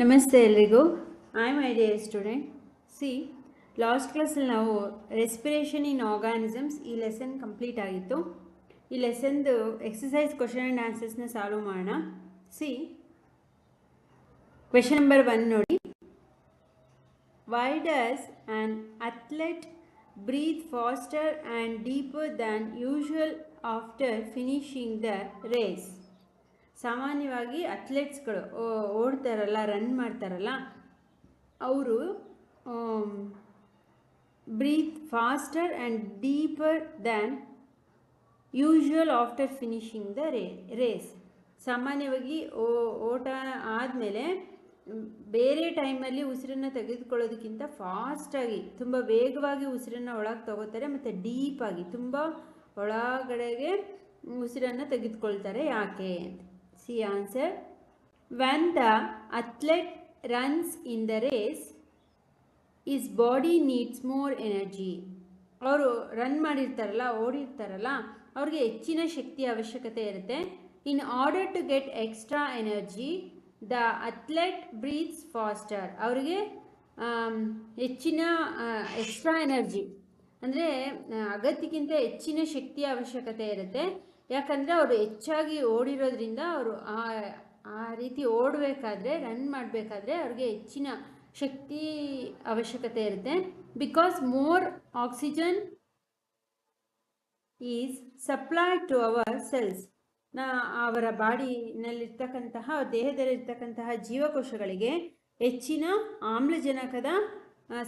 ನಮಸ್ತೆ ಎಲ್ರಿಗೂ. I my dear student see last ಕ್ಲಾಸಲ್ಲಿ ನಾವು ರೆಸ್ಪಿರೇಷನ್ ಇನ್ ಆರ್ಗಾನಿಸಮ್ಸ್ ಈ ಲೆಸನ್ ಕಂಪ್ಲೀಟ್ ಆಗಿತ್ತು. ಈ ಲೆಸನ್ದು ಎಕ್ಸಸೈಸ್ ಕ್ವಶನ್ ಆ್ಯಂಡ್ ಆನ್ಸರ್ಸ್ನ ಸಾಲ್ವ್ ಮಾಡೋಣ. ಸಿ ಕ್ವೆಶನ್ ನಂಬರ್ ಒನ್ ನೋಡಿ. Why does an athlete breathe faster and deeper than usual after finishing the race ಸಾಮಾನ್ಯವಾಗಿ ಅಥ್ಲೆಟ್ಸ್ಗಳು ಓಡ್ತಾರಲ್ಲ, ರನ್ ಮಾಡ್ತಾರಲ್ಲ, ಅವರು breathe faster and deeper than usual after finishing the ರೇ, race. ಸಾಮಾನ್ಯವಾಗಿ ಓ, ಓಟ ಆದಮೇಲೆ ಬೇರೆ ಟೈಮಲ್ಲಿ ಉಸಿರನ್ನು ತೆಗೆದುಕೊಳ್ಳೋದಕ್ಕಿಂತ ಫಾಸ್ಟಾಗಿ, ತುಂಬ ವೇಗವಾಗಿ ಉಸಿರನ್ನು ಒಳಗೆ ತಗೋತಾರೆ ಮತ್ತು ಡೀಪಾಗಿ, ತುಂಬ ಒಳಗಡೆಗೆ ಉಸಿರನ್ನು ತೆಗೆದುಕೊಳ್ತಾರೆ ಯಾಕೆ ಅಂತ see answer the the athlete runs in the race body needs more energy ಅವರು ರನ್ ಮಾಡಿರ್ತಾರಲ್ಲ, ಓಡಿರ್ತಾರಲ್ಲ, ಅವ್ರಿಗೆ ಹೆಚ್ಚಿನ ಶಕ್ತಿ ಅವಶ್ಯಕತೆ ಇರುತ್ತೆ. In order to get extra energy the athlete breathes faster ಅವರಿಗೆ ಹೆಚ್ಚಿನ ಎಕ್ಸ್ಟ್ರಾ ಎನರ್ಜಿ ಅಂದರೆ ಅಗತ್ಯಕ್ಕಿಂತ ಹೆಚ್ಚಿನ ಶಕ್ತಿಯ ಅವಶ್ಯಕತೆ ಇರುತ್ತೆ. ಯಾಕಂದರೆ ಅವರು ಹೆಚ್ಚಾಗಿ ಓಡಿರೋದ್ರಿಂದ ಅವರು ಆ ಆ ರೀತಿ ಓಡಬೇಕಾದ್ರೆ ರನ್ ಮಾಡಬೇಕಾದ್ರೆ ಅವ್ರಿಗೆ ಹೆಚ್ಚಿನ ಶಕ್ತಿ ಅವಶ್ಯಕತೆ ಇರುತ್ತೆ. Because more oxygen is supply to our cells ನಾ, ಅವರ ಬಾಡಿನಲ್ಲಿರ್ತಕ್ಕಂತಹ, ದೇಹದಲ್ಲಿರ್ತಕ್ಕಂತಹ ಜೀವಕೋಶಗಳಿಗೆ ಹೆಚ್ಚಿನ ಆಮ್ಲಜನಕದ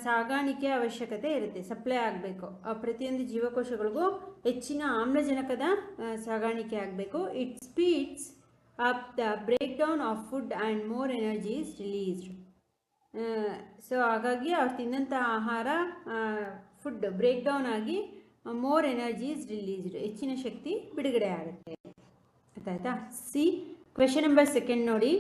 ಸಾಗಾಣಿಕೆ ಅವಶ್ಯಕತೆ ಇರುತ್ತೆ ಸಪ್ಲೈ ಆಗಬೇಕು. ಪ್ರತಿಯೊಂದು ಜೀವಕೋಶಗಳಿಗೂ ಹೆಚ್ಚಿನ ಆಮ್ಲಜನಕದ ಸಾಗಾಣಿಕೆ ಆಗಬೇಕು. It speeds up the break down of food and more energy is released so ಹಾಗಾಗಿ ಅವ್ರು ತಿಂದಂಥ ಆಹಾರ ಫುಡ್ ಬ್ರೇಕ್ ಡೌನ್ ಆಗಿ ಮೋರ್ ಎನರ್ಜಿ ಇಸ್ ರಿಲೀಸ್ಡ್ ಹೆಚ್ಚಿನ ಶಕ್ತಿ ಬಿಡುಗಡೆ ಆಗುತ್ತೆ. ಆಯ್ತಾ? ಸಿ ಕ್ವೆಶನ್ ನಂಬರ್ ಸೆಕೆಂಡ್ ನೋಡಿ.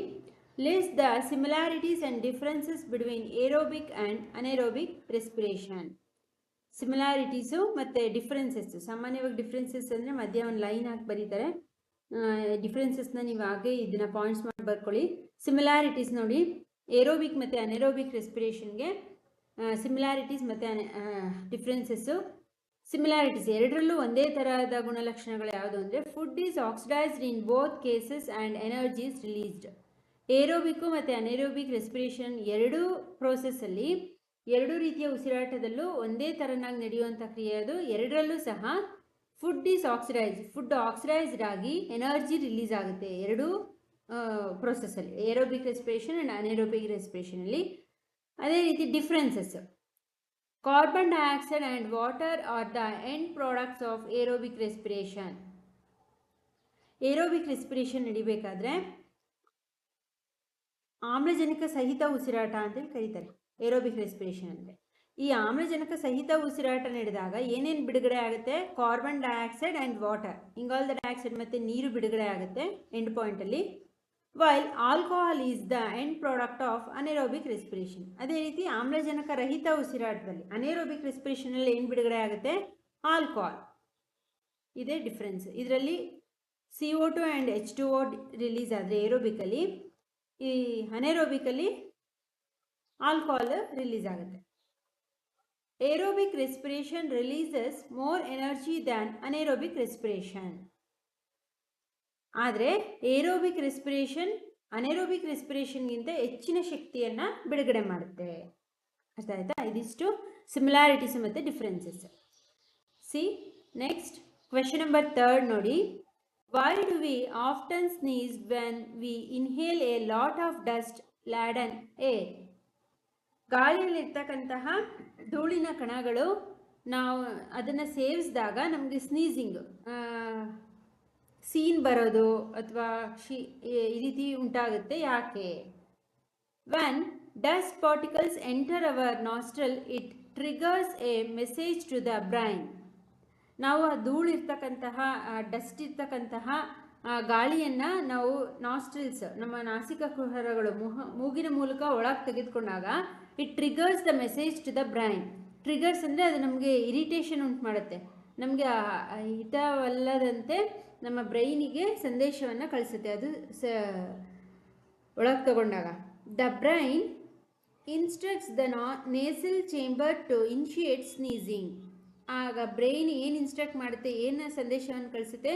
List the similarities and differences between aerobic and anaerobic respiration. Similarities ಮತ್ತು ಡಿಫ್ರೆನ್ಸಸ್ಸು ಸಾಮಾನ್ಯವಾಗಿ ಡಿಫ್ರೆನ್ಸಸ್ ಅಂದರೆ ಮಧ್ಯ ಒಂದು ಲೈನ್ ಹಾಕಿ ಬರೀತಾರೆ. ಡಿಫ್ರೆನ್ಸಸ್ನ ನೀವು ಹಾಗೆ ಇದನ್ನು ಪಾಯಿಂಟ್ಸ್ ಮಾಡಿ ಬರ್ಕೊಳ್ಳಿ. ಸಿಮಿಲಾರಿಟೀಸ್ ನೋಡಿ ಏರೋಬಿಕ್ ಮತ್ತು ಅನೆರೋಬಿಕ್ ರೆಸ್ಪಿರೇಷನ್ಗೆ ಸಿಮಿಲಾರಿಟೀಸ್ ಮತ್ತು ಡಿಫ್ರೆನ್ಸಸ್ಸು ಸಿಮಿಲಾರಿಟೀಸ್ ಎರಡರಲ್ಲೂ ಒಂದೇ ಥರದ ಗುಣಲಕ್ಷಣಗಳು ಯಾವುದು ಅಂದರೆ food is oxidised in both cases and energy is released aerobic ಮತ್ತು ಅನೇರೋಬಿಕ್ ರೆಸ್ಪಿರೇಷನ್ ಎರಡೂ ಪ್ರೋಸೆಸ್ಸಲ್ಲಿ ಎರಡೂ ರೀತಿಯ ಉಸಿರಾಟದಲ್ಲೂ ಒಂದೇ ಥರನಾಗಿ ನಡೆಯುವಂಥ ಕ್ರಿಯೆ ಅದು. ಎರಡರಲ್ಲೂ ಸಹ food is oxidise food oxidised ಆಗಿ ಎನರ್ಜಿ ರಿಲೀಸ್ ಆಗುತ್ತೆ ಎರಡೂ ಪ್ರೋಸೆಸ್ಸಲ್ಲಿ ಏರೋಬಿಕ್ ರೆಸ್ಪಿರೇಷನ್ ಆ್ಯಂಡ್ ಅನೇರೋಬಿಕ್ ರೆಸ್ಪಿರೇಷನಲ್ಲಿ ಅದೇ ರೀತಿ differences carbon dioxide and water are the end products of aerobic respiration aerobic respiration ನಡಿಬೇಕಾದ್ರೆ ಆಮ್ಲಜನಕ ಸಹಿತ ಉಸಿರಾಟ ಅಂತೇಳಿ ಕರೀತಾರೆ, ಏರೋಬಿಕ್ ರೆಸ್ಪಿರೇಷನ್ ಅಂದರೆ ಈ ಆಮ್ಲಜನಕ ಸಹಿತ ಉಸಿರಾಟ ನಡೆದಾಗ ಏನೇನು ಬಿಡುಗಡೆ ಆಗುತ್ತೆ? Carbon dioxide and water. ಇಂಗಾಲದ ಡೈಆಕ್ಸೈಡ್ ಮತ್ತು ನೀರು ಬಿಡುಗಡೆ ಆಗುತ್ತೆ end ಪಾಯಿಂಟಲ್ಲಿ while alcohol is the end product of anaerobic respiration ಅದೇ ರೀತಿ ಆಮ್ಲಜನಕ ರಹಿತ ಉಸಿರಾಟದಲ್ಲಿ ಅನೇರೋಬಿಕ್ ರೆಸ್ಪಿರೇಷನಲ್ಲಿ ಏನು ಬಿಡುಗಡೆ ಆಗುತ್ತೆ? ಆಲ್ಕೋಹಾಲ್ ಇದೇ ಡಿಫ್ರೆನ್ಸ್ ಇದರಲ್ಲಿ C O two and H two O release ಆದರೆ ಏರೋಬಿಕಲ್ಲಿ ಈ ಅನೆರೋಬಿಕಲ್ಲಿ ಆಲ್ಕೋಹಾಲ್ ರಿಲೀಸ್ ಆಗುತ್ತೆ. Aerobic respiration releases more energy than anaerobic respiration ಆದರೆ ಏರೋಬಿಕ್ ರೆಸ್ಪಿರೇಷನ್ ಅನೆರೋಬಿಕ್ ರೆಸ್ಪಿರೇಷನ್ಗಿಂತ ಹೆಚ್ಚಿನ ಶಕ್ತಿಯನ್ನು ಬಿಡುಗಡೆ ಮಾಡುತ್ತೆ. ಅರ್ಥ ಆಯ್ತಾ? ಇದಿಷ್ಟು ಸಿಮಿಲಾರಿಟೀಸ್ ಮತ್ತು differences see next question number third ನೋಡಿ. Why do we often sneeze when we inhale a lot of dust laden air? ಗಾಳಿಯಲ್ಲಿರ್ತಕ್ಕಂತಹ ಧೂಳಿನ ಕಣಗಳು ನಾವು ಅದನ್ನು ಸೇವಿಸಿದಾಗ ನಮಗೆ ಸ್ನೀಸಿಂಗ್ ಸೀನ್ ಬರೋದು ಅಥವಾ ಶಿ ಈ ರೀತಿ ಉಂಟಾಗುತ್ತೆ. ಯಾಕೆ? When dust particles enter our nostril it triggers a message to the brain ನಾವು ಆ ಧೂಳು ಇರ್ತಕ್ಕಂತಹ ಡಸ್ಟ್ ಇರ್ತಕ್ಕಂತಹ ಗಾಳಿಯನ್ನು ನಾವು ನಾಸ್ಟ್ರಿಲ್ಸ್ ನಮ್ಮ ನಾಸಿಕ ಕುಹರಗಳು ಮುಹ, ಮೂಗಿನ ಮೂಲಕ ಒಳಗೆ ತೆಗೆದುಕೊಂಡಾಗ it triggers the message to the brain triggers ಅಂದರೆ ಅದು ನಮಗೆ ಇರಿಟೇಷನ್ ಉಂಟು ಮಾಡುತ್ತೆ. ನಮಗೆ ಹಿತವಲ್ಲದಂತೆ ನಮ್ಮ ಬ್ರೈನಿಗೆ ಸಂದೇಶವನ್ನು ಕಳಿಸುತ್ತೆ. ಅದು ಸ, ಒಳಗೆ ತಗೊಂಡಾಗ. The brain instructs the na nasal chamber to initiate sneezing ಆಗ ಬ್ರೈನ್ ಏನು ಇನ್ಸ್ಟ್ರಕ್ಟ್ ಮಾಡುತ್ತೆ, ಏನು ಸಂದೇಶವನ್ನು ಕಳಿಸುತ್ತೆ?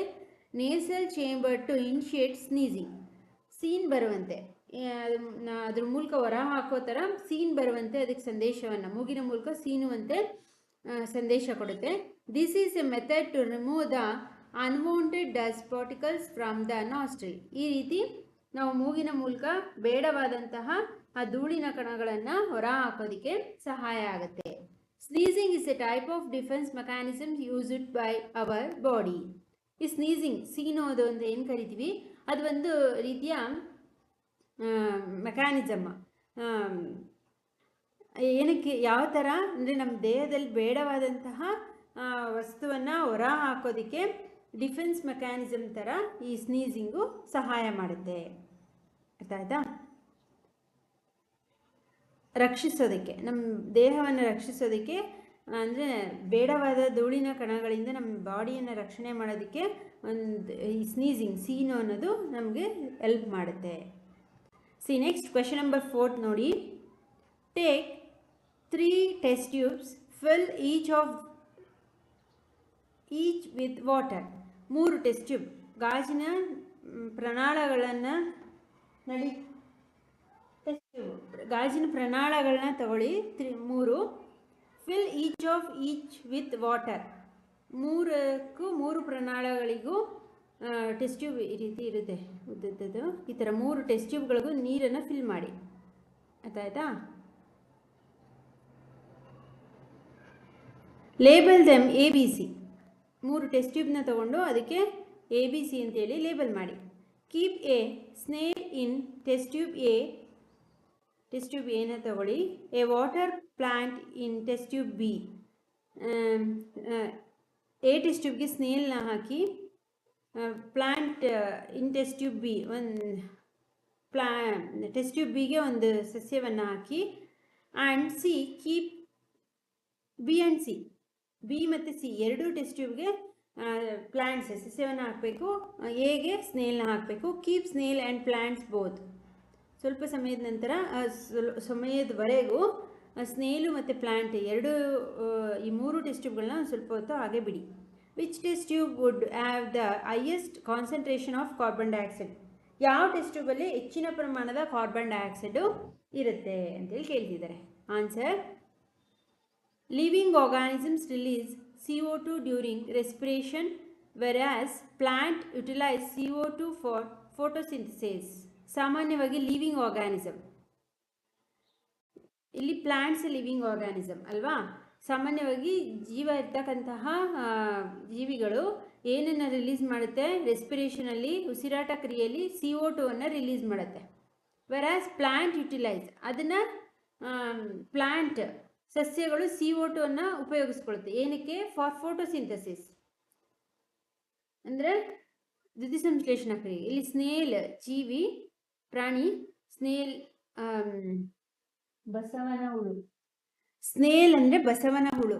Nasal chamber to initiate sneezing scene ಬರುವಂತೆ. ಅದ್ರ ಮೂಲಕ ಹೊರ ಹಾಕೋ ಥರ ಸೀನ್ ಬರುವಂತೆ, ಅದಕ್ಕೆ ಸಂದೇಶವನ್ನು, ಮೂಗಿನ ಮೂಲಕ ಸೀನುವಂತೆ ಸಂದೇಶ ಕೊಡುತ್ತೆ. This is a method to remove the unwanted dust particles from the nostril ಈ ರೀತಿ ನಾವು ಮೂಗಿನ ಮೂಲಕ ಬೇಡವಾದಂತಹ ಆ ಧೂಳಿನ ಕಣಗಳನ್ನು ಹೊರ ಹಾಕೋದಕ್ಕೆ ಸಹಾಯ ಆಗುತ್ತೆ. Sneezing is a type of defence mechanism used by our body ಈ ಸ್ನೀಸಿಂಗ್ ಸೀನೋದು ಅಂತ ಏನು ಕರಿತೀವಿ? ಅದು ಒಂದು ರೀತಿಯ ಮೆಕ್ಯಾನಿಸಮ್ ಏನಕ್ಕೆ, ಯಾವ ಥರ ಅಂದರೆ ನಮ್ಮ ದೇಹದಲ್ಲಿ ಬೇಡವಾದಂತಹ ವಸ್ತುವನ್ನು ಹೊರ ಹಾಕೋದಕ್ಕೆ ಡಿಫೆನ್ಸ್ ಮೆಕ್ಯಾನಿಸಮ್ ಥರ ಈ ಸ್ನೀಸಿಂಗು ಸಹಾಯ ಮಾಡುತ್ತೆ. ಅರ್ಥ ಆಯ್ತಾ? ರಕ್ಷಿಸೋದಕ್ಕೆ ನಮ್ಮ ದೇಹವನ್ನು ರಕ್ಷಿಸೋದಕ್ಕೆ, ಅಂದರೆ ಬೇಡವಾದ ಧೂಳಿನ ಕಣಗಳಿಂದ ನಮ್ಮ ಬಾಡಿಯನ್ನು ರಕ್ಷಣೆ ಮಾಡೋದಕ್ಕೆ ಒಂದು ಈ ಸ್ನೀಸಿಂಗ್ ಸೀನು ಅನ್ನೋದು ನಮಗೆ ಹೆಲ್ಪ್ ಮಾಡುತ್ತೆ. See next question number fourth ನೋಡಿ. Take three test tubes fill each of each with water ಮೂರು ಟೆಸ್ಟ್ ಟ್ಯೂಬ್ ಗಾಜಿನ ಪ್ರಣಾಳಗಳನ್ನು ನಡಿ ಗಾಜಿನ ಪ್ರಣಾಳಗಳನ್ನ ತಗೊಳ್ಳಿ. ತ್ರಿ, ಮೂರು. Fill each of each with water ಮೂರಕ್ಕೂ ಮೂರು ಪ್ರಣಾಳಗಳಿಗೂ ಟೆಸ್ಟ್ ಟ್ಯೂಬ್ ಈ ರೀತಿ ಇರುತ್ತೆ. ಉದ್ದದ್ದು ಈ ಥರ ಮೂರು ಟೆಸ್ಟ್ ಟ್ಯೂಬ್ಗಳಿಗೂ ನೀರನ್ನು ಫಿಲ್ ಮಾಡಿ. ಆಯ್ತಾ label them A B C ಮೂರು ಟೆಸ್ಟ್ ಟ್ಯೂಬ್ನ ತಗೊಂಡು ಅದಕ್ಕೆ ಎ ಬಿ ಸಿ ಅಂತೇಳಿ ಲೇಬಲ್ ಮಾಡಿ. Keep a snail in test tube A test tube ಏನ ತಗೊಳ್ಳಿ a water plant in test tube B a test ಟ್ಯೂಬ್ಗೆ ಸ್ನೇಲ್ನ ಹಾಕಿ plant in test tube B ಒಂದು ಪ್ಲಾ ಟೆಸ್ಟ್ ಟ್ಯೂಬ್ ಬಿಗೆ ಒಂದು ಸಸ್ಯವನ್ನು ಹಾಕಿ and C keep B and C B ಮತ್ತು C ಎರಡೂ ಟೆಸ್ಟ್ ಟ್ಯೂಬ್ಗೆ ಪ್ಲ್ಯಾಂಟ್ಸ್ ಸಸ್ಯವನ್ನು ಹಾಕಬೇಕು ಎಗೆ ಸ್ನೇಲ್ನ ಹಾಕಬೇಕು keep snail and plants both ಸ್ವಲ್ಪ ಸಮಯದ ನಂತರ ಸಮಯದವರೆಗೂ ಸ್ನೇಲು ಮತ್ತು ಪ್ಲ್ಯಾಂಟ್ ಎರಡು ಈ ಮೂರು ಟೆಸ್ಟ್ ಟ್ಯೂಬ್ಗಳನ್ನ ಸ್ವಲ್ಪ ಹೊತ್ತು ಹಾಗೆ ಬಿಡಿ. Which test tube would have the highest concentration of carbon dioxide ಯಾವ ಟೆಸ್ಟ್ ಟ್ಯೂಬಲ್ಲಿ ಹೆಚ್ಚಿನ ಪ್ರಮಾಣದ ಕಾರ್ಬನ್ ಡೈಆಕ್ಸೈಡು ಇರುತ್ತೆ ಅಂತೇಳಿ ಕೇಳ್ತಿದ್ದಾರೆ. Answer living organisms release C O two during respiration CO2 during respiration, whereas plant utilize CO2 for photosynthesis. ಸಾಮಾನ್ಯವಾಗಿ living organism ಇಲ್ಲಿ plants living organism ಅಲ್ವಾ? ಸಾಮಾನ್ಯವಾಗಿ ಜೀವ ಇರ್ತಕ್ಕಂತಹ ಜೀವಿಗಳು ಏನನ್ನು ರಿಲೀಸ್ ಮಾಡುತ್ತೆ? ರೆಸ್ಪಿರೇಷನಲ್ಲಿ ಉಸಿರಾಟ ಕ್ರಿಯೆಯಲ್ಲಿ ಸಿ ಒ ಟು ಅನ್ನು ರಿಲೀಸ್ ಮಾಡುತ್ತೆ. ವೆರಾಸ್ ಪ್ಲಾಂಟ್ ಯುಟಿಲೈಸ್ ಅದನ್ನು ಪ್ಲಾಂಟ್ ಸಸ್ಯಗಳು ಸಿ ಒ ಟು ಅನ್ನು ಉಪಯೋಗಿಸ್ಕೊಳುತ್ತೆ ಏನಕ್ಕೆ? ಫಾರ್ ಫೋಟೋಸಿಂಥಸಿಸ್ ಅಂದರೆ ದ್ಯುತಿಸಂಶ್ಲೇಷಣ ಕ್ರಿಯೆ. ಇಲ್ಲಿ ಸ್ನೇಲ್, ಜೀವಿ ಪ್ರಾಣಿ ಸ್ನೇಲ್ ಬಸವನ ಹುಳು ಸ್ನೇಲ್ ಅಂದರೆ ಬಸವನ ಹುಳು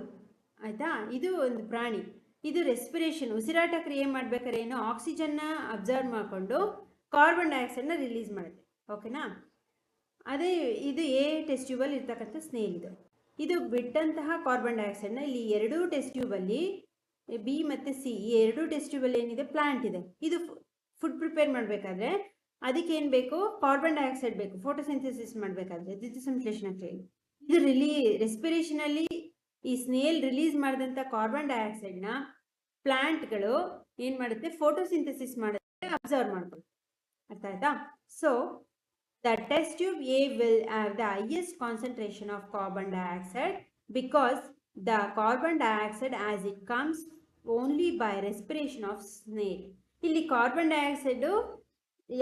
ಆಯಿತಾ? ಇದು ಒಂದು ಪ್ರಾಣಿ. ಇದು ರೆಸ್ಪಿರೇಷನ್ ಉಸಿರಾಟ ಕ್ರಿಯೆ ಮಾಡ್ಬೇಕಾದ್ರೆ ಏನು? ಆಕ್ಸಿಜನ್ನ ಅಬ್ಸರ್ವ್ ಮಾಡಿಕೊಂಡು ಕಾರ್ಬನ್ ಡೈಆಕ್ಸೈಡ್ನ ರಿಲೀಸ್ ಮಾಡುತ್ತೆ. ಓಕೆನಾ ಅದೇ ಇದು ಎ ಟೆಸ್ಟ್ ಟ್ಯೂಬಲ್ಲಿ ಇರ್ತಕ್ಕಂಥ ಸ್ನೇಲ್ ಇದು. ಇದು ಬಿಟ್ಟಂತಹ ಕಾರ್ಬನ್ ಡೈಆಕ್ಸೈಡ್ನ ಇಲ್ಲಿ ಎರಡೂ ಟೆಸ್ಟ್ ಟ್ಯೂಬಲ್ಲಿ ಬಿ ಮತ್ತು ಸಿ ಈ ಎರಡೂ ಟೆಸ್ಟ್ ಟ್ಯೂಬಲ್ಲಿ ಏನಿದೆ? ಪ್ಲಾಂಟ್ ಇದೆ. ಇದು ಫುಡ್ ಪ್ರಿಪೇರ್ ಮಾಡಬೇಕಾದ್ರೆ ಅದಕ್ಕೆ ಏನು ಬೇಕು? ಕಾರ್ಬನ್ ಡೈಆಕ್ಸೈಡ್ ಬೇಕು. ಫೋಟೋಸಿಂಥಸಿಸ್ ಮಾಡಬೇಕಾದ್ರೆ ದ್ಯುತಿಸಂಶ್ಲೇಷಣ ಕ್ರಿಯೆ ಇದು ರಿಲೀ ರೆಸ್ಪಿರೇಷನಲ್ಲಿ ಈ ಸ್ನೇಲ್ ರಿಲೀಸ್ ಮಾಡಿದಂಥ ಕಾರ್ಬನ್ ಡೈಆಕ್ಸೈಡ್ನ ಪ್ಲಾಂಟ್ಗಳು ಏನು ಮಾಡುತ್ತೆ? ಫೋಟೋಸಿಂಥಸಿಸ್ ಮಾಡುತ್ತೆ ಅಬ್ಸರ್ವ್ ಮಾಡ್ಕೊಳ್ಳುತ್ತೆ ಅರ್ಥ ಆಯ್ತಾ? So the test tube A will have the highest concentration of carbon dioxide because the carbon dioxide as it comes only by respiration of snail ಇಲ್ಲಿ ಕಾರ್ಬನ್ ಡೈಆಕ್ಸೈಡು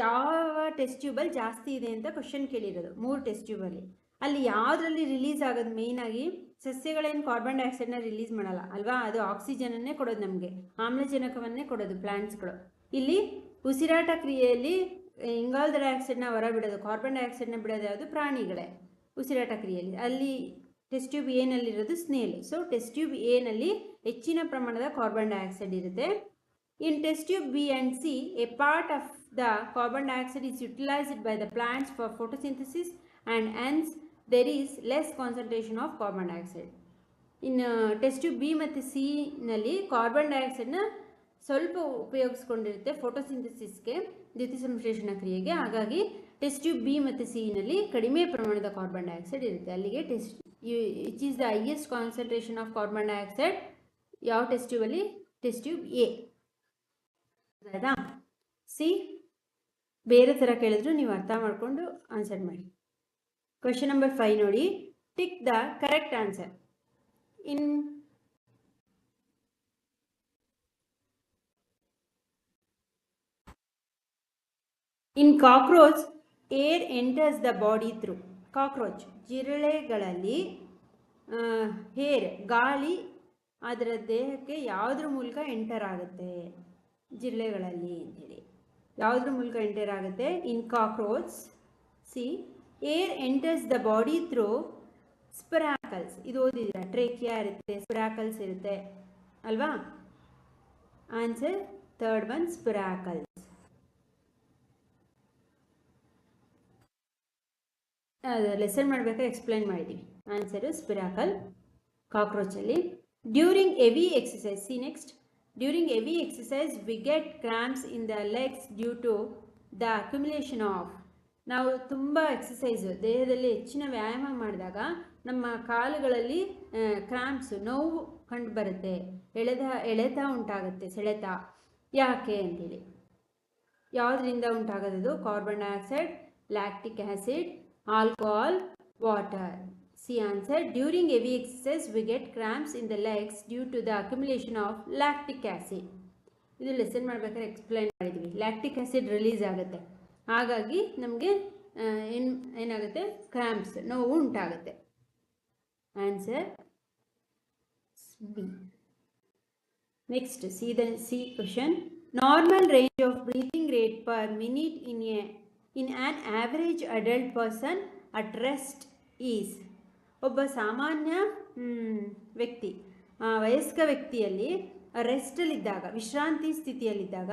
ಯಾವ ಟೆಸ್ಟ್ ಟ್ಯೂಬಲ್ಲಿ ಜಾಸ್ತಿ ಇದೆ ಅಂತ ಕ್ವಶನ್ ಕೇಳಿರೋದು. ಮೂರು ಟೆಸ್ಟ್ ಟ್ಯೂಬಲ್ಲಿ ಅಲ್ಲಿ. ಯಾವುದ್ರಲ್ಲಿ ರಿಲೀಸ್ ಆಗೋದು ಮೇಯ್ನಾಗಿ ಸಸ್ಯಗಳೇನು ಕಾರ್ಬನ್ ಡೈಆಕ್ಸೈಡ್ನ ರಿಲೀಸ್ ಮಾಡಲ್ಲ. ಅಲ್ವಾ? ಅದು ಆಕ್ಸಿಜನನ್ನೇ ಕೊಡೋದು ನಮಗೆ. ಆಮ್ಲಜನಕವನ್ನೇ ಕೊಡೋದು ಪ್ಲಾಂಟ್ಸ್ಗಳು ಇಲ್ಲಿ ಉಸಿರಾಟ ಕ್ರಿಯೆಯಲ್ಲಿ ಇಂಗಾಲದ ಡೈಆಕ್ಸೈಡ್ನ ಹೊರ ಬಿಡೋದು ಕಾರ್ಬನ್ ಡೈಆಕ್ಸೈಡ್ನ ಬಿಡೋದು ಯಾವುದು? ಪ್ರಾಣಿಗಳೇ. ಉಸಿರಾಟ ಕ್ರಿಯೆಯಲ್ಲಿ. ಅಲ್ಲಿ ಟೆಸ್ಟ್ ಟ್ಯೂಬ್ ಏನಲ್ಲಿರೋದು ಸ್ನೇಲ್ ಸೊ ಟೆಸ್ಟ್ ಟ್ಯೂಬ್ ಎನಲ್ಲಿ ಹೆಚ್ಚಿನ ಪ್ರಮಾಣದ ಕಾರ್ಬನ್ ಡೈಆಕ್ಸೈಡ್ ಇರುತ್ತೆ. In test tube B and C A part of the carbon dioxide is utilized by the plants for photosynthesis and hence there is less concentration of carbon dioxide. ಇನ್ನು test B ಮತ್ತು C ನಲ್ಲಿ carbon ಡೈಆಕ್ಸೈಡ್ನ ಸ್ವಲ್ಪ ಉಪಯೋಗಿಸ್ಕೊಂಡಿರುತ್ತೆ ಫೋಟೋಸಿಂಥಸಿಸ್ಗೆ ದ್ಯುತಿಸಂಶ್ಲೇಷಣ ಕ್ರಿಯೆಗೆ. ಹಾಗಾಗಿ test tube B ಮತ್ತು ಸಿನಲ್ಲಿ ಕಡಿಮೆ ಪ್ರಮಾಣದ ಕಾರ್ಬನ್ ಡೈಆಕ್ಸೈಡ್ ಇರುತ್ತೆ. ಅಲ್ಲಿಗೆ test which is the highest concentration of carbon dioxide ಯಾವ ಟೆಸ್ಟ್ ಟ್ಯೂಬಲ್ಲಿ ಟೆಸ್ಟ್ ಟ್ಯೂಬ್ ಎ ಆಯ್ತಾ ಸಿ ಬೇರೆ ಥರ ಕೇಳಿದ್ರು ನೀವು ಅರ್ಥ ಮಾಡಿಕೊಂಡು ಆನ್ಸರ್ ಮಾಡಿ. ಕ್ವೆಶನ್ ನಂಬರ್ ಫೈವ್ ನೋಡಿ. Tick the correct answer in in cockroach air enters the body through cockroach ಜಿರಳೆಗಳಲ್ಲಿ air ಗಾಳಿ ಅದರ ದೇಹಕ್ಕೆ ಯಾವುದ್ರ ಮೂಲಕ ಎಂಟರ್ ಆಗುತ್ತೆ? ಜಿರಳೆಗಳಲ್ಲಿ ಅಂತೇಳಿ ಯಾವುದ್ರ ಮೂಲಕ ಎಂಟರ್ ಆಗುತ್ತೆ? In cockroach C air enters the body through spiracles ಇದು ಓದಿದ್ದೀರಾ? ಟ್ರೇಕಿಯಾ ಇರುತ್ತೆ ಸ್ಪ್ರಾಕಲ್ಸ್ ಇರುತ್ತೆ. ಅಲ್ವಾ? Answer third one spiracles lesson ಮಾಡಬೇಕಾದ್ರೆ ಎಕ್ಸ್ಪ್ಲೈನ್ ಮಾಡಿದ್ದೀವಿ answer spiracle ಕಾಕ್ರೋಚಲ್ಲಿ during heavy exercise see next during heavy exercise we get cramps in the legs due to the accumulation of ನಾವು ತುಂಬ exercise ದೇಹದಲ್ಲಿ ಹೆಚ್ಚಿನ ವ್ಯಾಯಾಮ ಮಾಡಿದಾಗ ನಮ್ಮ ಕಾಲುಗಳಲ್ಲಿ ಕ್ರಾಂಪ್ಸು ನೋವು ಕಂಡು ಬರುತ್ತೆ. ಎಳೆದ, ಎಳೆತ ಉಂಟಾಗುತ್ತೆ, ಸೆಳೆತ. ಯಾಕೆ ಅಂತೇಳಿ. ಯಾವುದರಿಂದ ಉಂಟಾಗೋದು carbon dioxide lactic acid alcohol water see answer during heavy exercise we get cramps in the legs due to the accumulation of lactic acid ಇದು ಲೆಸನ್ ಮಾಡ್ಬೇಕಾದ್ರೆ ಎಕ್ಸ್ಪ್ಲೈನ್ ಮಾಡಿದ್ವಿ. ಲ್ಯಾಕ್ಟಿಕ್ ಆ್ಯಸಿಡ್ ರಿಲೀಸ್ ಆಗುತ್ತೆ. ಹಾಗಾಗಿ ನಮಗೆ ಏನು, ಏನಾಗುತ್ತೆ? ಕ್ರಾಂಪ್ಸ್ ನೋವು ಉಂಟಾಗುತ್ತೆ. Answer B next see the see question normal range of breathing rate per minute in a in an average adult person at rest is ಒಬ್ಬ ಸಾಮಾನ್ಯ ವ್ಯಕ್ತಿ. ವಯಸ್ಕ ವ್ಯಕ್ತಿಯಲ್ಲಿ ರೆಸ್ಟಲ್ಲಿದ್ದಾಗ ವಿಶ್ರಾಂತಿ ಸ್ಥಿತಿಯಲ್ಲಿದ್ದಾಗ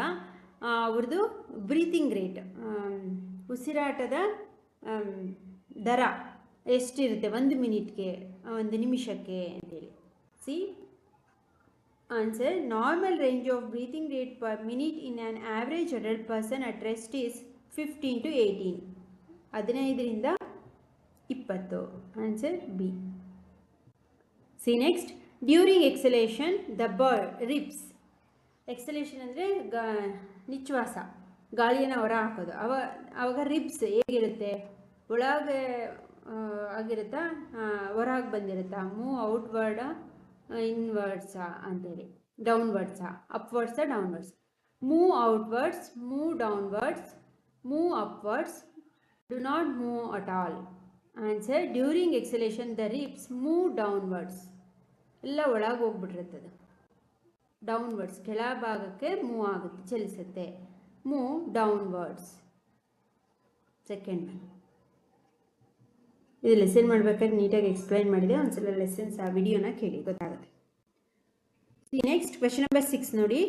ಅವ್ರದ್ದು ಬ್ರೀತಿಂಗ್ ರೇಟ್ ಉಸಿರಾಟದ ದರ ಎಷ್ಟಿರುತ್ತೆ? ಒಂದು ಮಿನಿಟ್ಗೆ, ಒಂದು ನಿಮಿಷಕ್ಕೆ ಅಂತೇಳಿ. See answer normal range of breathing rate per minute in an average adult person at rest is fifteen to eighteen ಹದಿನೈದರಿಂದ ಇಪ್ಪತ್ತು. Answer B see next during exhalation the bird ribs exhalation ಅಂದರೆ ಗಾ ನಿಶ್ವಾಸ ಗಾಳಿಯನ್ನು ಹೊರ ಹಾಕೋದು. ಅವ ಆವಾಗ ರಿಪ್ಸ್ ಹೇಗಿರುತ್ತೆ? ಒಳಗೆ ಆಗಿರುತ್ತಾ? ಹೊರಗೆ ಬಂದಿರುತ್ತಾ? ಮೂವ್ ಔಟ್ವರ್ಡ ಇನ್ವರ್ಡ್ಸ ಅಂತೇಳಿ. Downwards upwards downwards move outwards move downwards move upwards do not move at all answer during exhalation the ribs move downwards ಎಲ್ಲ ಒಳಗೆ ಹೋಗ್ಬಿಟ್ಟಿರ್ತದೆ ಡೌನ್ವರ್ಡ್ಸ್ ಕೆಳಭಾಗಕ್ಕೆ ಮೂವ್ ಆಗುತ್ತೆ, ಚಲಿಸುತ್ತೆ. ಮೂವ್ ಡೌನ್ವರ್ಡ್ಸ್ ಸೆಕೆಂಡ್ ಇದು ಲೆಸನ್ ಮಾಡ್ಬೇಕಾದ್ರೆ ನೀಟಾಗಿ ಎಕ್ಸ್ಪ್ಲೈನ್ ಮಾಡಿದೆ. ಒಂದ್ಸಲ ಲೆಸನ್ಸ್ ಆ ವಿಡಿಯೋನ ಕೇಳಿ, ಗೊತ್ತಾಗುತ್ತೆ. See next question number six ನೋಡಿ.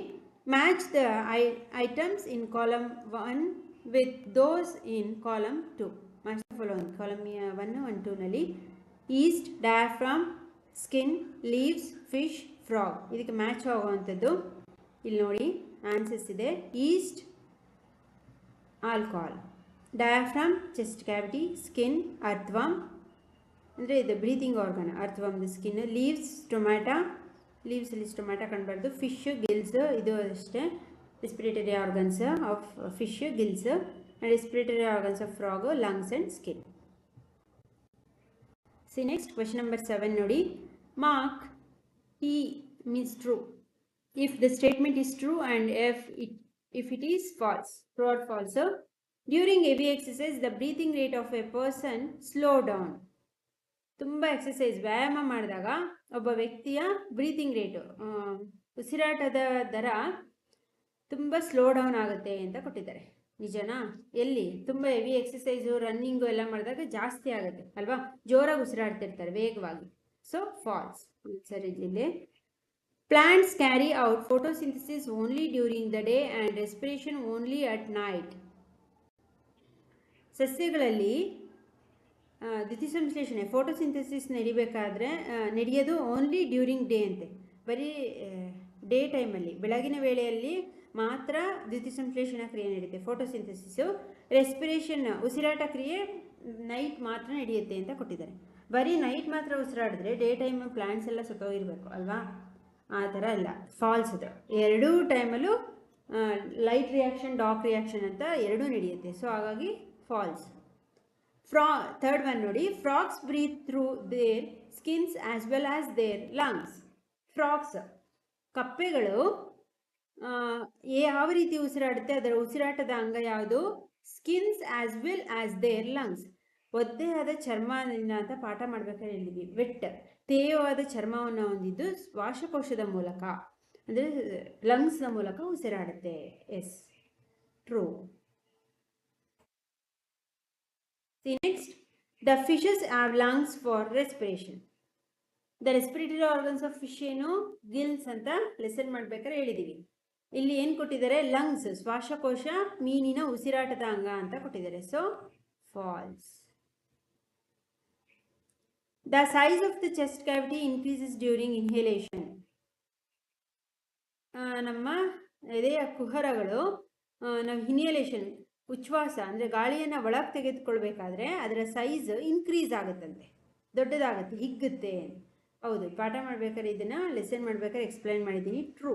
Match the I items in column one with those in column two match the following column one one ಟೂನಲ್ಲಿ yeast diaphragm skin leaves fish frog ಇದಕ್ಕೆ match ಆಗುವಂಥದ್ದು ಇಲ್ಲಿ ನೋಡಿ answers ಇದೆ. Yeast alcohol diaphragm chest cavity skin earthworm ಅಂದರೆ ಇದು breathing organ earthworm skin leaves tomato ಲೀವ್ಸಲ್ಲಿ tomato ಕಂಡುಬಾರ್ದು fish gills ಇದು ಅಷ್ಟೇ. Respiratory organs of fish gills and respiratory organs of frog lungs and skin see next question number seven ನೋಡಿ mark T means true if the statement is true and F it if it is false, true or false during heavy exercise, the breathing rate of a person slow down. ತುಂಬ exercise ವ್ಯಾಯಾಮ ಮಾಡಿದಾಗ ಒಬ್ಬ ವ್ಯಕ್ತಿಯ breathing rate ಉಸಿರಾಟದ ದರ ತುಂಬ slow down ಆಗುತ್ತೆ ಅಂತ ಕೊಟ್ಟಿದ್ದಾರೆ. ನಿಜನಾ? ಎಲ್ಲಿ? ತುಂಬ ಹೆವಿ ಎಕ್ಸಸೈಸು ರನ್ನಿಂಗು ಎಲ್ಲ ಮಾಡಿದಾಗ ಜಾಸ್ತಿ ಆಗುತ್ತೆ, ಅಲ್ವಾ? ಜೋರಾಗಿ ಉಸಿರಾಡ್ತಿರ್ತಾರೆ, ವೇಗವಾಗಿ. ಸೊ ಫಾಲ್ಸ್ ಆನ್ಸರ್ ಇಲ್ಲಿ plants carry out photosynthesis only during the day and respiration only at night ಸಸ್ಯಗಳಲ್ಲಿ ದ್ಯುತಿಸಂಶ್ಲೇಷಣೆ ಫೋಟೋಸಿಂಥಸಿಸ್ ನಡಿಬೇಕಾದ್ರೆ ನಡೆಯೋದು ಓನ್ಲಿ ಡ್ಯೂರಿಂಗ್ ಡೇ ಅಂತೆ. ಬರೀ ಡೇ ಟೈಮಲ್ಲಿ ಬೆಳಗಿನ ವೇಳೆಯಲ್ಲಿ ಮಾತ್ರ ದ್ಯುತಿಸಂಶ್ಲೇಷಣ ಕ್ರಿಯೆ ನಡೆಯುತ್ತೆ ಫೋಟೋಸಿಂಥಸಿಸು ರೆಸ್ಪಿರೇಷನ್ ಉಸಿರಾಟ ಕ್ರಿಯೆ ನೈಟ್ ಮಾತ್ರ ನಡೆಯುತ್ತೆ ಅಂತ ಕೊಟ್ಟಿದ್ದಾರೆ. ಬರೀ ನೈಟ್ ಮಾತ್ರ ಉಸಿರಾಡಿದ್ರೆ ಡೇ ಟೈಮ್ ಪ್ಲಾಂಟ್ಸ್ ಎಲ್ಲ ಸತ್ತೋಗಿರ್ಬೇಕು ಅಲ್ವಾ? ಆ ಥರ ಅಲ್ಲ ಫಾಲ್ಸ್ ಅದು. ಎರಡೂ ಟೈಮಲ್ಲೂ ಲೈಟ್ ರಿಯಾಕ್ಷನ್ ಡಾಕ್ ರಿಯಾಕ್ಷನ್ ಅಂತ ಎರಡೂ ನಡೆಯುತ್ತೆ. ಸೊ ಹಾಗಾಗಿ ಫಾಲ್ಸ್ ಫ್ರಾ ಥರ್ಡ್ ಒನ್ ನೋಡಿ frogs breathe through their skins as well as their lungs frogs ಕಪ್ಪೆಗಳು ಯಾವ ರೀತಿ ಉಸಿರಾಡುತ್ತೆ? ಅದರ ಉಸಿರಾಟದ ಅಂಗ ಯಾವುದು? Skins as well as their lungs ಒದ್ದೆಯಾದ ಚರ್ಮದಿಂದ ಅಂತ ಪಾಠ ಮಾಡ್ಬೇಕಾದ್ರೆ ಹೇಳಿದ್ವಿ ವೆಟ್ ತೇಯವಾದ ಚರ್ಮವನ್ನು ಹೊಂದಿದ್ದು ಶ್ವಾಸಕೋಶದ ಮೂಲಕ. ಅಂದರೆ ಲಂಗ್ಸ್ನ ಮೂಲಕ ಉಸಿರಾಡುತ್ತೆ. Yes true next, the fishes have lungs for respiration. The respiratory organs of fish ಏನು? ಗಿಲ್ಸ್ ಅಂತ ಲೆಸನ್ ಮಾಡ್ಬೇಕಾದ್ರೆ ಹೇಳಿದ್ದೀವಿ ಇಲ್ಲಿ ಏನು ಕೊಟ್ಟಿದ್ದಾರೆ? ಲಂಗ್ಸ್ ಶ್ವಾಸಕೋಶ, ಮೀನಿನ ಉಸಿರಾಟದ ಅಂಗ ಅಂತ ಕೊಟ್ಟಿದ್ದಾರೆ. So false the size of the chest cavity increases during inhalation ನಮ್ಮ ಎದೆಯ ಕುಹರಗಳು ನಾವು ಇನ್ಹೇಲೇಷನ್ ಉಚ್ಛ್ವಾಸ, ಅಂದರೆ ಗಾಳಿಯನ್ನು ಒಳಗೆ ತೆಗೆದುಕೊಳ್ಬೇಕಾದ್ರೆ ಅದರ ಸೈಜ್ ಇನ್ಕ್ರೀಸ್ ಆಗುತ್ತಂತೆ. ದೊಡ್ಡದಾಗುತ್ತೆ, ಹಿಗ್ಗುತ್ತೆ. ಹೌದು, ಪಾಠ ಮಾಡ್ಬೇಕಾದ್ರೆ ಇದನ್ನು ಲೆಸನ್ ಮಾಡ್ಬೇಕಾದ್ರೆ ಎಕ್ಸ್ಪ್ಲೈನ್ ಮಾಡಿದ್ದೀನಿ. ಟ್ರೂ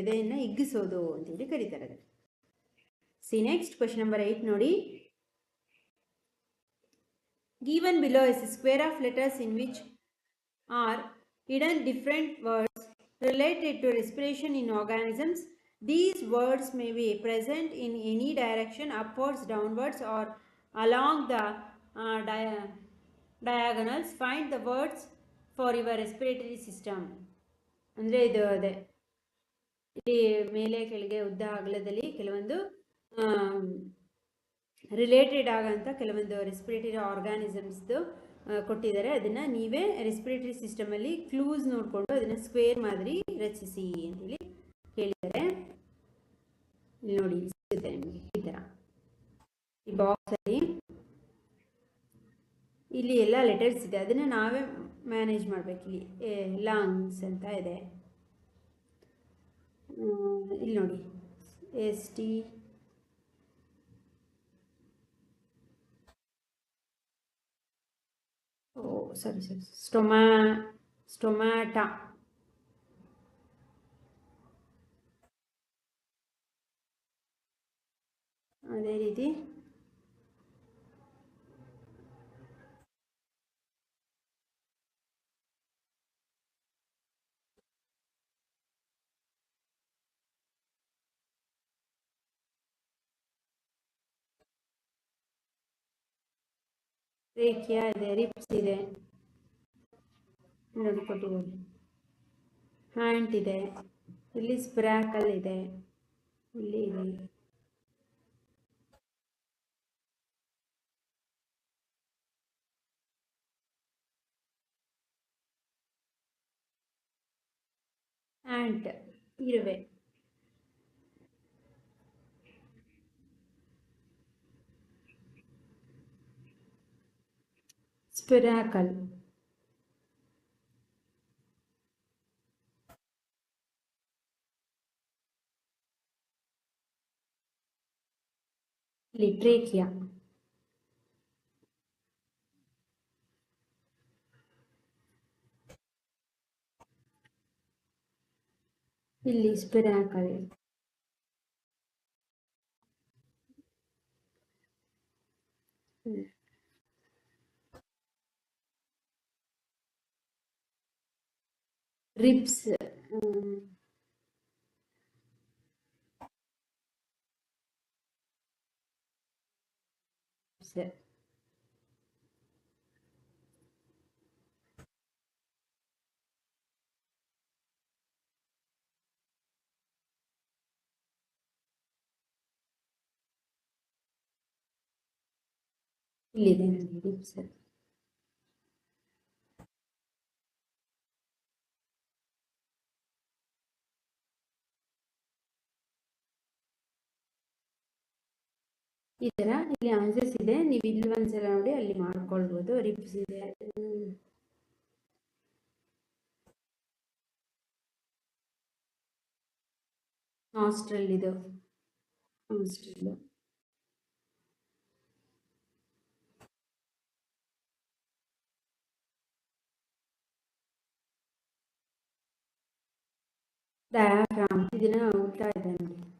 ಎದೆಯನ್ನು ಹಿಗ್ಗಿಸೋದು ಅಂತೇಳಿ ಕರೀತಾರೆ ಅದನ್ನು see next question number eight ನೋಡಿ given below is a square of letters in which are hidden different words related to respiration in organisms. These words may be present in any direction, upwards, downwards, or along the uh, dia- diagonals. Find the words for your respiratory system. ಅಂದರೆ ಇದು ಅದೇ ಇಲ್ಲಿ ಮೇಲೆ ಕೆಳಗೆ ಉದ್ದ ಅಗಲದಲ್ಲಿ ಕೆಲವೊಂದು related ಆಗೋಂಥ ಕೆಲವೊಂದು respiratory ಆರ್ಗಾನಿಸಮ್ಸ್ದು ಕೊಟ್ಟಿದ್ದಾರೆ. ಅದನ್ನು ನೀವೇ ರೆಸ್ಪಿರೇಟರಿ ಸಿಸ್ಟಮಲ್ಲಿ ಕ್ಲೂಸ್ ನೋಡಿಕೊಂಡು ಅದನ್ನು ಸ್ಕ್ವೇರ್ ಮಾದರಿ ರಚಿಸಿ ಅಂತೇಳಿ ಕೇಳಿದ್ದಾರೆ. ಇಲ್ಲಿ ನೋಡಿ, ಸಿಗುತ್ತೆ ನಿಮಗೆ ಈ ಥರ ಈ ಬಾಕ್ಸಲ್ಲಿ ಇಲ್ಲಿ ಎಲ್ಲ ಲೆಟರ್ಸ್ ಇದೆ. ಅದನ್ನು ನಾವೇ ಮ್ಯಾನೇಜ್ ಮಾಡಬೇಕು. ಇಲ್ಲಿ ಲಾಂಗ್ಸ್ ಅಂತ ಇದೆ. ಇಲ್ಲಿ ನೋಡಿ. ಎಸ್ ಟಿ ಓ ಸರಿ ಸರಿ ಸ್ಟೊಮಾ ಸ್ಟೊಮ್ಯಾಟ ಅದೇ ರೀತಿ. ರೇಖಿಯ, ಇದೆ ರಿಪ್ಸ್ ಇದೆ. ನೋಡಿ ಕೊಟ್ಟಿದ್ದೀನಿ. ಹ್ಯಾಂಟ್ ಇದೆ. ಇಲ್ಲಿ ಸ್ಪ್ರಾಕಲ್ ಇದೆ. ಇಲ್ಲಿ ಇದೆ. ಹ್ಯಾಂಟ್, ಇರುವೆ. ಸ್ಪಿರಾಕಲ್ ಲಿಟ್ರೇಕಿಯಾ ಇಲ್ಲಿ ಸ್ಪಿರಾಕಲ್ ರಿಬ್ಸ್ ಇಲ್ಲಿದೆ ನೋಡಿ ರಿಬ್ಸ್ ಈ ಥರ ಇಲ್ಲಿ ಆನ್ಸರ್ಸ್ ಇದೆ. ನೀವು ಇಲ್ಲಿ ಒಂದ್ಸಲ ನೋಡಿ, ಅಲ್ಲಿ ಮಾಡ್ಕೊಳ್ಬೋದು. ರಿಪ್ಸ್ ಇದೆ. ಹಾಸ್ಟೆಲ್ ಇದು. ಹಾಸ್ಟೆಲ್ ಡಯಾಗ್ರಾಮ್ ಇದನ್ನ ಹೋಗ್ತಾ ಇದೆ ನೋಡಿ.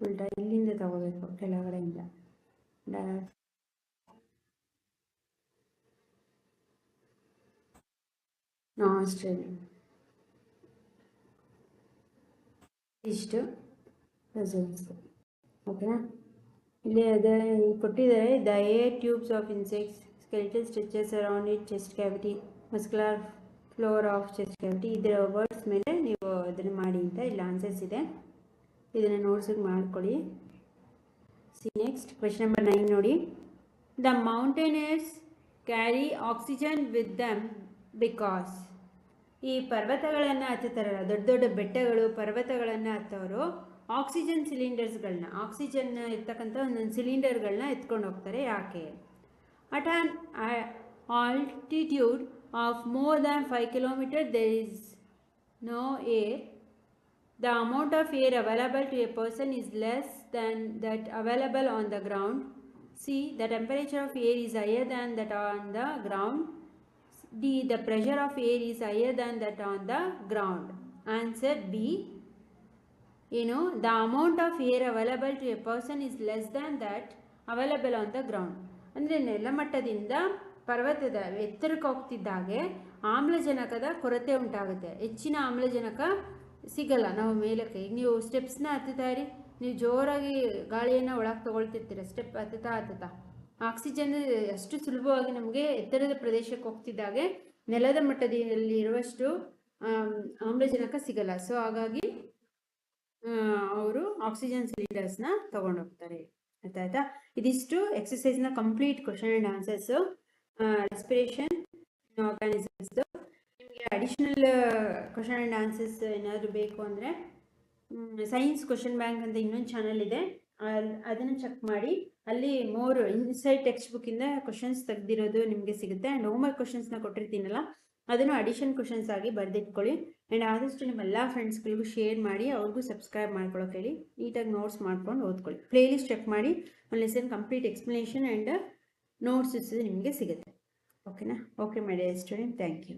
ಉಲ್ಟಾ ಇಲ್ಲಿಂದ ತಗೋಬೇಕು, ಕೆಳಗಡೆಯಿಂದ. ಇಷ್ಟು ರಿಸಲ್ಟ್ಸ್ ಓಕೆನಾ ಇಲ್ಲಿ ಅದೇ ಕೊಟ್ಟಿದ್ದಾರೆ the air tubes of insects skeletal stretches around it chest cavity muscular floor of chest cavity ಇದರ ವರ್ಡ್ಸ್ ಮೇಲೆ ನೀವು ಅದನ್ನು ಮಾಡಿ ಅಂತ ಇಲ್ಲಿ ಆನ್ಸರ್ಸ್ ಇದೆ. ಇದನ್ನು ನೋಟ್ಸಿಗೆ ಮಾಡ್ಕೊಳ್ಳಿ. See next question number nine ನೋಡಿ. The mountaineers carry oxygen with them because ಈ ಪರ್ವತಗಳನ್ನು ಹತ್ತುತ್ತಾರಲ್ಲ ದೊಡ್ಡ ದೊಡ್ಡ ಬೆಟ್ಟಗಳು, ಪರ್ವತಗಳನ್ನು ಹತ್ತೋರು ಆಕ್ಸಿಜನ್ ಸಿಲಿಂಡರ್ಸ್ಗಳನ್ನ ಆಕ್ಸಿಜನ್ ಇರ್ತಕ್ಕಂಥ ಒಂದೊಂದು ಸಿಲಿಂಡರ್ಗಳನ್ನ ಎತ್ಕೊಂಡು ಹೋಗ್ತಾರೆ ಯಾಕೆ? At an altitude of more than five kilometre there is no air the amount of air available to a person is less than that available on the ground. C. The temperature of air is higher than that on the ground. D. The pressure of air is higher than that on the ground. Answer B. You know, the amount of air available to a person is less than that available on the ground. ಅಂದರೆ ನೆಲಮಟ್ಟದಿಂದ ಪರ್ವತದ ಎತ್ತರಕ್ಕೆ ಹೋಗ್ತಿದ್ದಾಗೆ ಆಮ್ಲಜನಕದ ಕೊರತೆ ಉಂಟಾಗುತ್ತೆ ಹೆಚ್ಚಿನ ಆಮ್ಲಜನಕ ಸಿಗಲ್ಲ. ನಾವು ಮೇಲಕ್ಕೆ. ಈಗ ನೀವು ಸ್ಟೆಪ್ಸ್ನ ಹತ್ತುತ್ತಾ ಇರಿ. ನೀವು ಜೋರಾಗಿ ಗಾಳಿಯನ್ನು ಒಳಗೆ ತೊಗೊಳ್ತಿರ್ತೀರ. ಸ್ಟೆಪ್ ಹತ್ತುತ್ತಾ ಹತ್ತುತ್ತಾ. ಆಕ್ಸಿಜನ್ ಅಷ್ಟು ಸುಲಭವಾಗಿ ನಮಗೆ ಎತ್ತರದ ಪ್ರದೇಶಕ್ಕೆ ಹೋಗ್ತಿದ್ದಾಗೆ ನೆಲದ ಮಟ್ಟದಲ್ಲಿ ಇರುವಷ್ಟು ಆಮ್ಲಜನಕ ಸಿಗಲ್ಲ. ಸೊ ಹಾಗಾಗಿ ಅವರು ಆಕ್ಸಿಜನ್ ಸಿಲಿಂಡರ್ಸ್ನ ತೊಗೊಂಡೋಗ್ತಾರೆ ಆಯ್ತಾ ಆಯ್ತಾ ಇದಿಷ್ಟು ಎಕ್ಸಸೈಸ್ನ complete question and answers respiration ಆರ್ಗಾನಿಸಮ್ಸ್ದು additional question and answers ಏನಾದರೂ ಬೇಕು ಅಂದರೆ ಸೈನ್ಸ್ ಕ್ವಶನ್ ಬ್ಯಾಂಕ್ ಅಂತ ಇನ್ನೊಂದು ಚಾನಲ್ ಇದೆ. ಅದನ್ನು ಚೆಕ್ ಮಾಡಿ. ಅಲ್ಲಿ ಮೋರ್ ಇನ್ಸೈಡ್ ಟೆಕ್ಸ್ಟ್ ಬುಕ್ಕಿಂದ ಕ್ವಶನ್ಸ್ ತೆಗೆದಿರೋದು ನಿಮಗೆ ಸಿಗುತ್ತೆ. ಆ್ಯಂಡ್ ಹೋಮ್ವರ್ಕ್ ಕ್ವಶನ್ಸ್ನ ಕೊಟ್ಟಿರ್ತೀನಲ್ಲ, ಅದನ್ನು ಅಡಿಷನ್ ಕ್ವಶನ್ಸ್ ಆಗಿ ಬರೆದಿಟ್ಕೊಳ್ಳಿ. ಆ್ಯಂಡ್ ಆದಷ್ಟು ನಿಮ್ಮ ಎಲ್ಲ ಫ್ರೆಂಡ್ಸ್ಗಳಿಗೂ ಶೇರ್ ಮಾಡಿ, ಅವ್ರಿಗೂ ಸಬ್ಸ್ಕ್ರೈಬ್ ಮಾಡ್ಕೊಳ್ಳೋಕೆ ಹೇಳಿ ನೀಟಾಗಿ ನೋಟ್ಸ್ ಮಾಡ್ಕೊಂಡು ಓದ್ಕೊಳ್ಳಿ. ಪ್ಲೇಲಿಸ್ಟ್ ಚೆಕ್ ಮಾಡಿ, ಒಂದು lesson complete explanation and notes ನಿಮಗೆ ಸಿಗುತ್ತೆ. ಓಕೆನಾ okay my dear student thank you